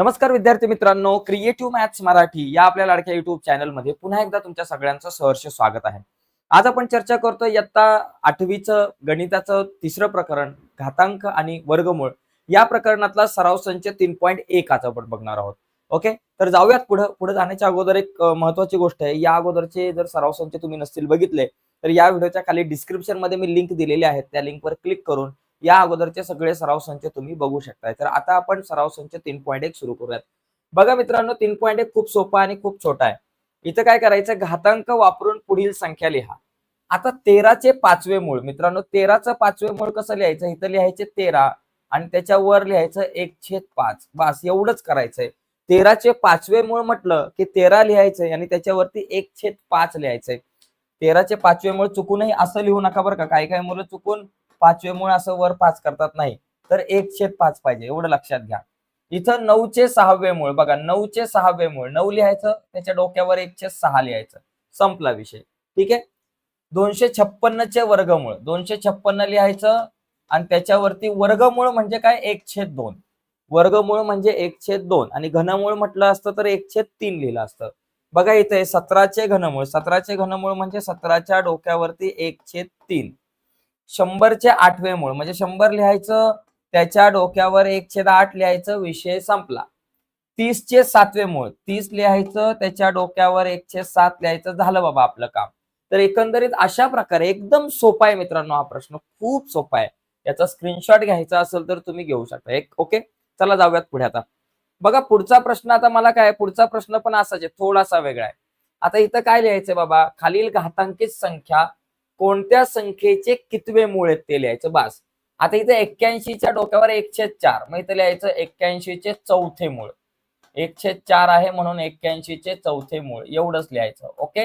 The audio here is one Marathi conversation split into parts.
नमस्कार विद्यार्थी मित्रांनो क्रिएटिव्ह मॅथ्स मराठी या आपल्या लाडक्या युट्यूब चॅनलमध्ये पुन्हा एकदा तुमच्या सगळ्यांचं सहर्ष स्वागत आहे. आज आपण चर्चा करतो इयत्ता आठवीचं गणिताचं तिसरं प्रकरण घातांक आणि वर्गमूळ. या प्रकरणातला सराव संच तीन पॉईंट एक आज आपण बघणार आहोत. ओके तर जाऊयात पुढं पुढे जाण्याच्या अगोदर एक महत्वाची गोष्ट आहे. या अगोदरचे जर सराव संच तुम्ही नसतील बघितले तर या व्हिडिओच्या खाली डिस्क्रिप्शनमध्ये मी लिंक दिलेली आहेत. त्या लिंकवर क्लिक करून या अगोदरचे सगळे सराव संच तुम्ही बघू शकताय. तर आता आपण सराव संच तीन पॉईंट एक सुरू करूयात. बघा मित्रांनो तीन पॉईंट एक खूप सोपा आणि खूप छोटा आहे. इथं काय करायचं? घातांक वापरून पुढील संख्या लिहा. आता तेराचे पाचवे मूळ. मित्रांनो तेराचं पाचवे मूळ कसं लिहायचं? इथं लिहायचे तेरा आणि त्याच्यावर लिहायचं एक छेद पाच. बस एवढंच करायचंय. तेराचे पाचवे मूळ म्हटलं की तेरा लिहायचंय आणि त्याच्यावरती एक छेद पाच लिहायचंय. तेराचे पाचवे मूळ चुकूनही असं लिहू नका बरं का. काही काही मुलं चुकून पाचवे मूळ असं वर पाच करतात नाही. तर एक छेद पाच पाहिजे एवढं लक्षात घ्या. इथं नऊचे सहावे मूळ बघा नऊचे सहावे मूळ नऊ लिहायचं त्याच्या डोक्यावर एक छेद सहा लिहायचं. संपला विषय. ठीक आहे? दोनशे छप्पन्नचे वर्गमूळ दोनशे छप्पन्न लिहायचं आणि त्याच्यावरती वर्गमूळ म्हणजे काय? एक छेद दोन. वर्गमूळ म्हणजे एक छेद दोन आणि घनमूळ म्हटलं असतं तर एक छेद तीन लिहिलं असतं. बघा इथे सतराचे घनमूळ सतराचे घनमूळ म्हणजे सतराच्या डोक्यावरती एक छेद तीन. शंभरचे आठवे मूळ म्हणजे शंभर लिहायचं त्याच्या डोक्यावर एक छेद आठ लिहायचं विषय संपला. तीसचे सातवे मूळ तीस लिहायचं त्याच्या डोक्यावर एक छेद सात लिहायचं झालं बाबा आपलं काम. तर एकंदरीत अशा प्रकारे एकदम सोपा आहे मित्रांनो हा प्रश्न खूप सोपा आहे. याचा स्क्रीनशॉट घ्यायचा असेल तर तुम्ही घेऊ शकता. एक ओके? चला जाऊयात पुढे आता. बघा पुढचा प्रश्न आता मला काय पुढचा प्रश्न पण असाच आहे थोडासा वेगळा आहे. आता इथं काय लिहायचंय बाबा? खालील घातांकित संख्या कोणत्या संख्येचे कितवे मूळ आहेत ते लिहायचं? बास. आता इथे एक्क्याऐंशीच्या डोक्यावर एकशे चार. मग इथे लिहायचं एक्क्याऐंशीचे चौथे मूळ. एकशे चार आहे म्हणून एक्क्याऐंशीचे चौथे मूळ. एवढंच लिहायचं. ओके?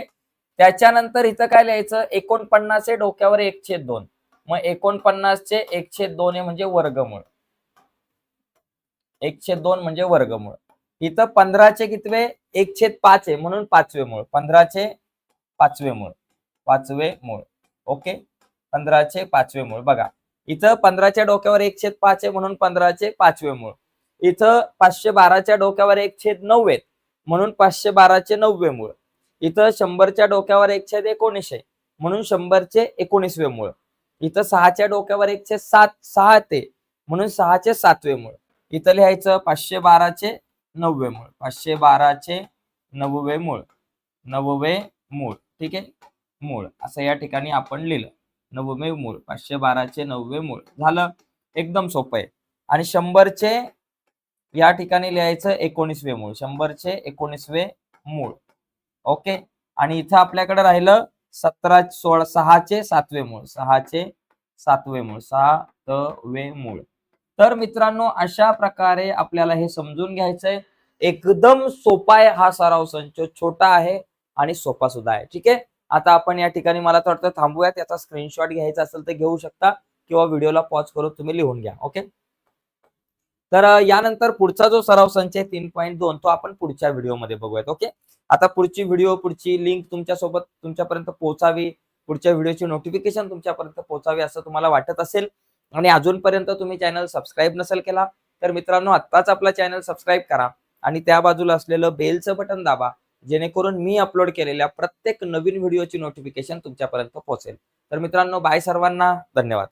त्याच्यानंतर इथं काय लिहायचं? एकोणपन्नास डोक्यावर एकशे दोन. मग एकोणपन्नासचे एकशे दोन हे म्हणजे वर्गमूळ. एकशे दोन म्हणजे वर्गमूळ. इथं पंधराचे कितवे? एकशे पाच आहे म्हणून पाचवे मूळ. पंधराचे पाचवे मूळ. पाचवे मूळ. ओके? पंधराचे पाचवे मूळ. बघा इथं पंधराच्या डोक्यावर एकशे पाच आहे म्हणून पंधराचे पाचवे मूळ. इथं पाचशे बाराच्या डोक्यावर एकशे नऊ आहेत म्हणून पाचशे बाराचे नववे मूळ. इथं शंभरच्या डोक्यावर एकशे एकोणीस आहे म्हणून शंभरचे एकोणीसवे मूळ. इथं सहाच्या डोक्यावर एकशे सात सहा ते म्हणून सहाचे सातवे मूळ. इथं लिहायचं पाचशे बाराचे नववे मूळ. पाचशे बाराचे नववे मूळ. नववे मूळ. ठीक आहे? मूळ. असं या ठिकाणी आपण लिहिलं. नववे मूळ. पाचशे बाराचे नववे मूळ. झालं. एकदम सोपं आहे. आणि शंभरचे या ठिकाणी लिहायचं एकोणीसवे मूळ. शंभरचे एकोणीसवे मूळ. ओके? आणि इथं आपल्याकडे राहिलं सतरा सोळा सहाचे सातवे मूळ. सहाचे सातवे मूळ. सातवे मूळ. तर मित्रांनो अशा प्रकारे आपल्याला हे समजून घ्यायचंय. एकदम सोपा आहे हा सराव संच. छोटा आहे आणि सोपा सुद्धा आहे. ठीक आहे? आता आपण या ठिकाणी मला तर वाटतं थांबूयात. याचा स्क्रीनशॉट घ्यायचा असेल तर घेऊ शकता किंवा व्हिडिओला पॉज करून तुम्ही लिहून घ्या ओके तर यानंतर पुढचा जो सराव संच आहे तीन पॉईंट दोन तो आपण पुढच्या व्हिडिओमध्ये बघूयात ओके आता पुढची व्हिडिओ पुढची लिंक तुमच्यासोबत तुमच्यापर्यंत पोहोचावी पुढच्या व्हिडिओची नोटिफिकेशन तुमच्यापर्यंत पोहोचावी असं तुम्हाला वाटत असेल आणि अजूनपर्यंत तुम्ही चॅनल सबस्क्राईब नसेल केला तर मित्रांनो आत्ताच आपला चॅनल सबस्क्राईब करा आणि त्या बाजूला असलेलं बेलचं बटन दाबा. जेणेकरून मी अपलोड केलेल्या प्रत्येक नवीन व्हिडिओची नोटिफिकेशन तुमच्यापर्यंत पोहोचेल. तर मित्रांनो बाय सर्वांना. धन्यवाद.